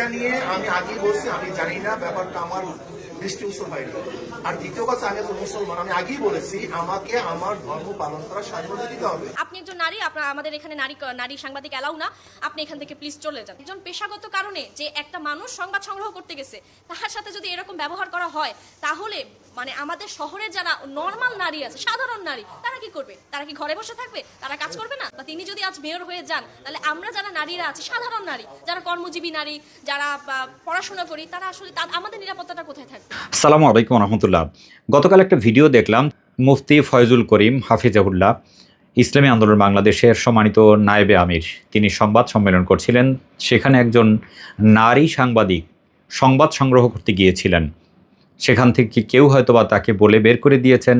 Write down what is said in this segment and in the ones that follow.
এটা নিয়ে আমি আগেই বলছি, আমি জানি না, ব্যাপারটা আমার দৃষ্টি উৎসব হয়নি। আর দ্বিতীয় কথা, আমি একজন মুসলমান, আমি আগেই বলেছি, আমাকে আমার ধর্ম পালন করার স্বাধীনতা দিতে হবে। আপনি একজন নারী, আপনার, আমাদের এখানে নারী নারী সাংবাদিক এলাও না। আপনি এখান থেকে প্লিজ চলে যান। একজন পেশাগত কারণে যে একটা মানুষ সংবাদ সংগ্রহ করতে গেছে সাথে যদি এরকম ব্যবহার করা হয়, তাহলে মানে আমাদের শহরে যারা নর্মাল নারী আছে, সাধারণ নারী, তারা কি করবে? তারা কি ঘরে বসে থাকবে? তারা কাজ করবে না? বা তিনি যদি আজ মেয়র হয়ে যান, তাহলে আমরা যারা নারীরা আছি, সাধারণ নারী, যারা কর্মজীবী নারী যারা পড়াশোনা করি, তারা আসলে আমাদের নিরাপত্তাটা কোথায় থাকবে? সালামু আলাইকুম রহমতুল্লাহ। গতকাল একটা ভিডিও দেখলাম, মুফতি ফয়জুল করিম হাফিজাহুল্লাহ, ইসলামী আন্দোলন বাংলাদেশের সম্মানিত নায়েবে আমির। তিনি সংবাদ সম্মেলন করছিলেন, সেখানে একজন নারী সাংবাদিক সংবাদ সংগ্রহ করতে গিয়েছিলেন। সেখান থেকে কেউ হয়তো বা তাকে বলে বের করে দিয়েছেন।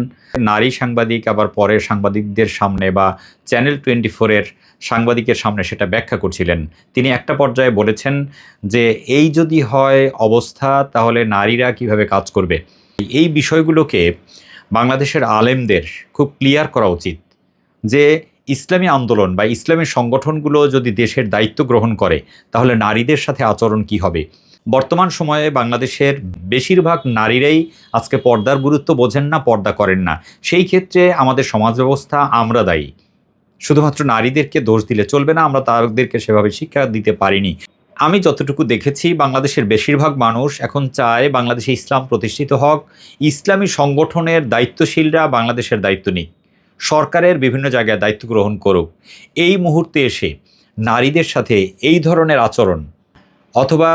নারী সাংবাদিক, আবার পরে সাংবাদিকদের সামনে বা চ্যানেল টোয়েন্টি ফোরের সাংবাদিকের সামনে সেটা ব্যাখ্যা করছিলেন। তিনি একটা পর্যায়ে বলেছেন যে, এই যদি হয় অবস্থা, তাহলে নারীরা কীভাবে কাজ করবে? এই বিষয়গুলোকে বাংলাদেশের আলেমদের খুব ক্লিয়ার করা উচিত যে, ইসলামী আন্দোলন বা ইসলামী সংগঠনগুলো যদি দেশের দায়িত্ব গ্রহণ করে, তাহলে নারীদের সাথে আচরণ কি হবে? বর্তমান সময়ে বাংলাদেশের বেশিরভাগ নারীরাই আজকে পর্দার গুরুত্ব বোঝেন না, পর্দা করেন না। সেই ক্ষেত্রে আমাদের সমাজ ব্যবস্থা আমরা দায়ী। শুধুমাত্র নারীদেরকে দোষ দিলে চলবে না, আমরা তাদেরকে সেভাবে শিক্ষা দিতে পারিনি। আমি যতটুকু দেখেছি, বাংলাদেশের বেশিরভাগ মানুষ এখন চায় বাংলাদেশে ইসলাম প্রতিষ্ঠিত হোক। ইসলামী সংগঠনের দায়িত্বশীলরা বাংলাদেশের দায়িত্ব নিক। সরকারের বিভিন্ন জায়গায় দায়িত্ব গ্রহণ করুক। এই মুহূর্তে এসে নারীদের সাথে এই ধরনের আচরণ অথবা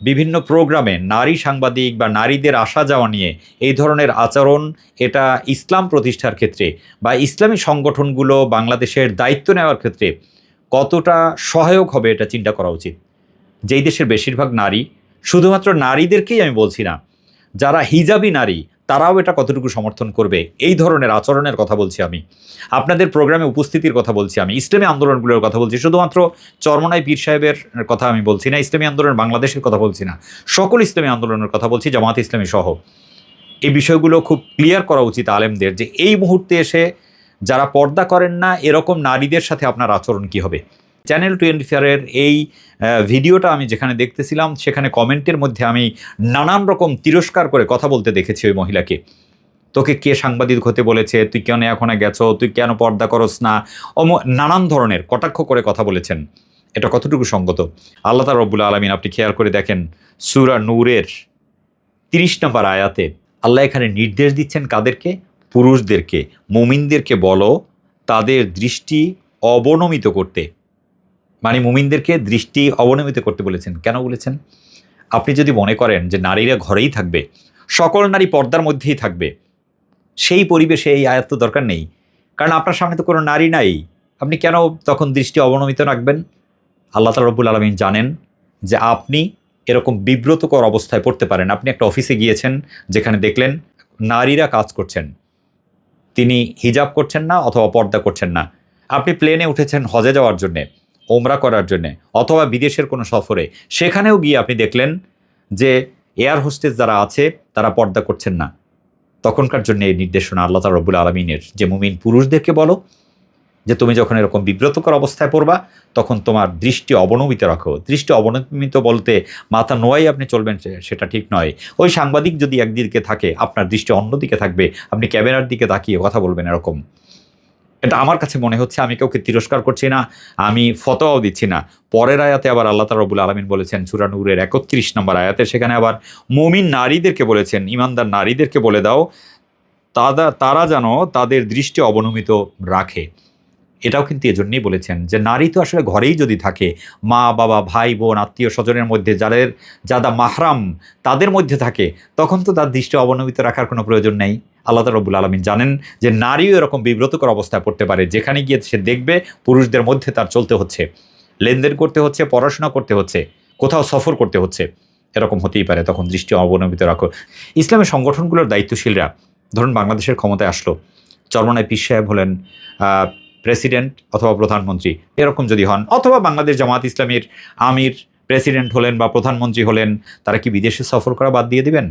বিভিন্ন প্রোগ্রামে নারী সাংবাদিক বা নারীদের আসা যাওয়া নিয়ে এই ধরনের আচরণ, এটা ইসলাম প্রতিষ্ঠার ক্ষেত্রে বা ইসলামী সংগঠনগুলো বাংলাদেশের দায়িত্ব নেওয়ার ক্ষেত্রে কতটা সহায়ক হবে এটা চিন্তা করা উচিত। যেই দেশের বেশিরভাগ নারী, শুধুমাত্র নারীদেরকেই আমি বলছি না, যারা হিজাবি নারী তারাও এটা কতটুকু সমর্থন করবে? এই ধরনের আচরণের কথা বলছি আমি। আপনাদের প্রোগ্রামে উপস্থিতির কথা বলছি আমি। ইসলামী আন্দোলনগুলোর কথা বলছি। শুধুমাত্র চরমনাই পীর সাহেবের কথা আমি বলছি না, ইসলামী আন্দোলন বাংলাদেশের কথা বলছি না, সকল ইসলামী আন্দোলনের কথা বলছি, জামাত ইসলামী সহ। এই বিষয়গুলো খুব ক্লিয়ার করা উচিত আলেমদের যে এই মুহূর্তে এসে যারা পর্দা করেন না, এরকম নারীদের সাথে আপনার আচরণ কি হবে? চ্যানেল টোয়েন্টি ফোরের এই ভিডিওটা আমি যেখানে দেখতেছিলাম, সেখানে কমেন্টের মধ্যে আমি নানান রকম তিরস্কার করে কথা বলতে দেখেছি ওই মহিলাকে। তোকে কে সাংবাদিক হতে বলেছে? তুই কেন এখনে গেছো? তুই কেন পর্দা করস না? অম, নানান ধরনের কটাক্ষ করে কথা বলেছেন। এটা কতটুকু সঙ্গত? আল্লাহ তার রব্বুল আলমিন, আপনি খেয়াল করে দেখেন, সুরা নূরের তিরিশ নম্বর আয়াতে আল্লাহ এখানে নির্দেশ দিচ্ছেন কাদেরকে? পুরুষদেরকে। মুমিনদেরকে বলো, তাদের দৃষ্টি অবনমিত করতে। মানে মুমিনদেরকে দৃষ্টি অবনমিত করতে বলেছেন। কেন বলেছেন? আপনি যদি মনে করেন যে নারীরা ঘরেই থাকবে, সকল নারী পর্দার মধ্যেই থাকবে, সেই পরিবেশে এই আয়াত তো দরকার নেই। কারণ আপনার সামনে তো কোনো নারী নাই। আপনি কেন তখন দৃষ্টি অবনমিত রাখবেন? আল্লাহ তালা আলমিন জানেন যে আপনি এরকম বিব্রতকর অবস্থায় পড়তে পারেন। আপনি একটা অফিসে গিয়েছেন, যেখানে দেখলেন নারীরা কাজ করছেন। তিনি হিজাব করছেন না অথবা পর্দা করছেন না। আপনি প্লেনে উঠেছেন হজে যাওয়ার জন্যে। ওমরা করার জন্যে, অথবা বিদেশের কোনো সফরে, সেখানেও গিয়ে আপনি দেখলেন যে এয়ার হোস্টেস যারা আছে, তারা পর্দা করছেন না। তখনকার জন্য এই নির্দেশনা আল্লাহ তালা রব্বুল আলমিনের যে মুমিন পুরুষদেরকে বলো, যে তুমি যখন এরকম বিব্রতকর অবস্থায় পড়বা, তখন তোমার দৃষ্টি অবনমিত রাখো। দৃষ্টি অবনমিত বলতে মাথা নোয়াই আপনি চলবেন সেটা ঠিক নয়। ওই সাংবাদিক যদি একদিকে থাকে, আপনার দৃষ্টি অন্যদিকে থাকবে, আপনি ক্যামেরার দিকে তাকিয়ে কথা বলবেন এরকম। এটা আমার কাছে মনে হচ্ছে, আমি কাউকে তিরস্কার করছি না, আমি ফতোয়াও দিচ্ছি না। পরের আয়াতে আবার আল্লাহ তালা রবুল আলমিন বলেছেন সুরানুরের একত্রিশ নম্বর আয়াতে, সেখানে আবার মমিন নারীদেরকে বলেছেন, ইমানদার নারীদেরকে বলে দাও তারা যেন তাদের দৃষ্টি অবনমিত রাখে। এটাও কিন্তু এজন্যই বলেছেন যে নারী তো আসলে ঘরেই যদি থাকে, মা, বাবা, ভাই, বোন, আত্মীয় স্বজনের মধ্যে যাদের যারা মাহরাম তাদের মধ্যে থাকে, তখন তো তার দৃষ্টি অবনমিত রাখার কোনো প্রয়োজন নেই। আল্লাহ রব্বুল আলমিন জানেন যে নারীও এরকম বিব্রতকর অবস্থায় পড়তে পারে, যেখানে গিয়ে সে দেখবে পুরুষদের মধ্যে তার চলতে হচ্ছে, লেনদেন করতে হচ্ছে, পড়াশোনা করতে হচ্ছে, কোথাও সফর করতে হচ্ছে, এরকম হতেই পারে, তখন দৃষ্টি অবনমিত রাখো। ইসলামের সংগঠনগুলোর দায়িত্বশীলরা, ধরুন বাংলাদেশের ক্ষমতায় আসলো, চরমনায় পীর সাহেব হলেন প্রেসিডেন্ট অথবা প্রধানমন্ত্রী এরকম যদি হন অথবা বাংলাদেশ জামাত ইসলামীর আমির প্রেসিডেন্ট হলেন বা প্রধানমন্ত্রী হলেন তারা কি বিদেশে সফর করা বাদ দিয়ে দিবেন?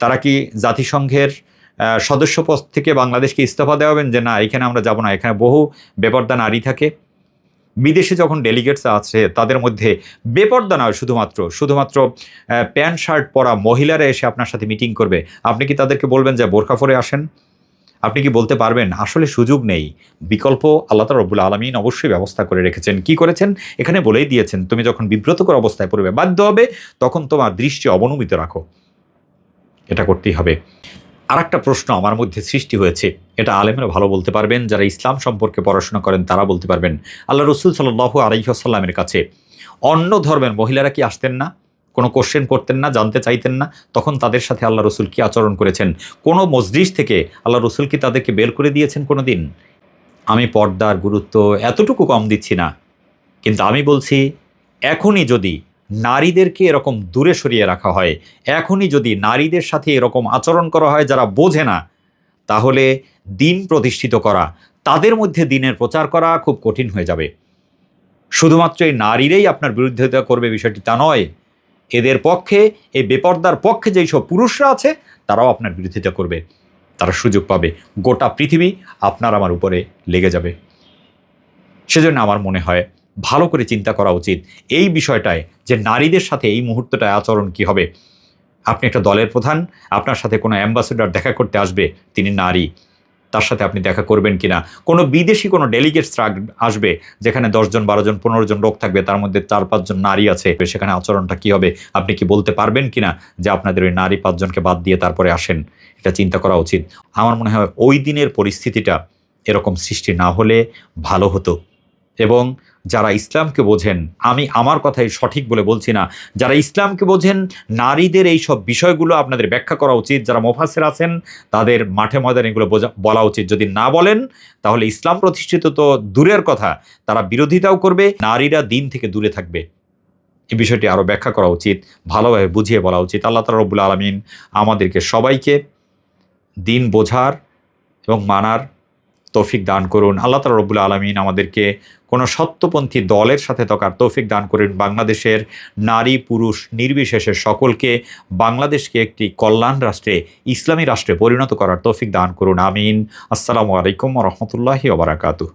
তারা কি জাতিসংঘের আহ, সদস্য পদ থেকে বাংলাদেশকে ইস্তফা দেওয়াবেন যে না এখানে আমরা যাব না এখানে বহু বেপর্দা নারী থাকে? বিদেশে যখন ডেলিগেটস আছে তাদের মধ্যে বেপর্দা নয় শুধুমাত্র শুধুমাত্র প্যান্ট শার্ট পরা মহিলারা এসে আপনার সাথে মিটিং করবে। আপনি কি তাদেরকে বলবেন যে বোরখা পরে আসেন? আপনি কি বলতে পারবেন? আসলে সুযোগ নেই। বিকল্প আল্লাহ তালা রব্বুল আলমিন অবশ্যই ব্যবস্থা করে রেখেছেন। কি করেছেন? এখানে বলেই দিয়েছেন, তুমি যখন বিব্রতকর অবস্থায় পড়বে, বাধ্য হবে, তখন তোমার দৃষ্টি অবনমিত রাখো। এটা করতেই হবে। আর একটা প্রশ্ন আমার মধ্যে সৃষ্টি হয়েছে। এটা আলেমরা ভালো বলতে পারবেন, যারা ইসলাম সম্পর্কে পড়াশোনা করেন, তারা বলতে পারবেন, আল্লাহ রসুল সাল্লাহ আলাইসাল্লামের কাছে অন্য ধর্মের মহিলারা কি আসতেন না? কোনো কোশ্চেন করতেন না, জানতে চাইতেন না, তখন তাদের সাথে আল্লাহ রসুল কি আচরণ করেছেন? কোনো মসজিদ থেকে আল্লাহ রসুল কি তাদেরকে বের করে দিয়েছেন কোনো দিন আমি পর্দার গুরুত্ব এতটুকু কম দিচ্ছি না। কিন্তু আমি বলছি, এখনই যদি নারীদেরকে এরকম দূরে সরিয়ে রাখা হয়, এখনই যদি নারীদের সাথে এরকম আচরণ করা হয় যারা বোঝে না, তাহলে দিন প্রতিষ্ঠিত করা, তাদের মধ্যে দিনের প্রচার করা খুব কঠিন হয়ে যাবে। শুধুমাত্র এই নারীরাই আপনার বিরুদ্ধে করবে বিষয়টি তা নয় এদের পক্ষে, এই বেপর্দার পক্ষে যেই সব পুরুষরা আছে, তারাও আপনার বিরোধিতা করবে। তারা সুযোগ পাবে। গোটা পৃথিবী আপনার আমার উপরে লেগে যাবে। সেজন্য আমার মনে হয়, ভালো করে চিন্তা করা উচিত এই বিষয়টায় যে নারীদের সাথে এই মুহূর্তটায় আচরণ কি হবে। আপনি একটা দলের প্রধান, আপনার সাথে কোনো অ্যাম্বাসেডর দেখা করতে আসবে, তিনি নারী। তার সাথে আপনি দেখা করবেন কিনা। কোনো বিদেশি কোনো ডেলিগেটস আসবে, যেখানে দশজন বারো জন, পনেরো জন লোক থাকবে, তার মধ্যে চার পাঁচজন নারী আছে, সেখানে আচরণটা কি হবে, আপনি কি বলতে পারবেন কিনা যে আপনাদের ওই নারী পাঁচজনকে বাদ দিয়ে তারপরে আসেন? এটা চিন্তা করা উচিত। আমার মনে হয় ওই দিনের পরিস্থিতিটা এরকম সৃষ্টি না হলে ভালো হতো। এবং যারা ইসলামকে বোঝেন, আমি আমার কথাই সঠিক বলে বলছি না, যারা ইসলামকে বোঝেন, নারীদের এই সব বিষয়গুলো আপনাদের ব্যাখ্যা করা উচিত, যারা মোফাসের আছেন, তাদের মাঠে ময়দানে এগুলো বলা উচিত। যদি না বলেন, তাহলে ইসলাম প্রতিষ্ঠিত তো দূরের কথা, তারা বিরোধিতাও করবে, নারীরা দিন থেকে দূরে থাকবে। এই বিষয়টি আরও ব্যাখ্যা করা উচিত, ভালোভাবে বুঝিয়ে বলা উচিত। আল্লাহ তালা রব্বুল আলমিন আমাদেরকে সবাইকে দিন বোঝার এবং মানার তৌফিক দান করুন। আল্লাহ তালা রব্বুল আলমিন আমাদেরকে কোনো সত্যপন্থী দলের সাথে থাকার তৌফিক দান করুন। বাংলাদেশের নারী, পুরুষ, নির্বিশেষে সকলকে বাংলাদেশকে একটি কল্যাণ রাষ্ট্রে, ইসলামী রাষ্ট্রে পরিণত করার তৌফিক দান করুন। আমিন। আসসালামু আলাইকুম রহমতুল্লাহি ওবরাকাতু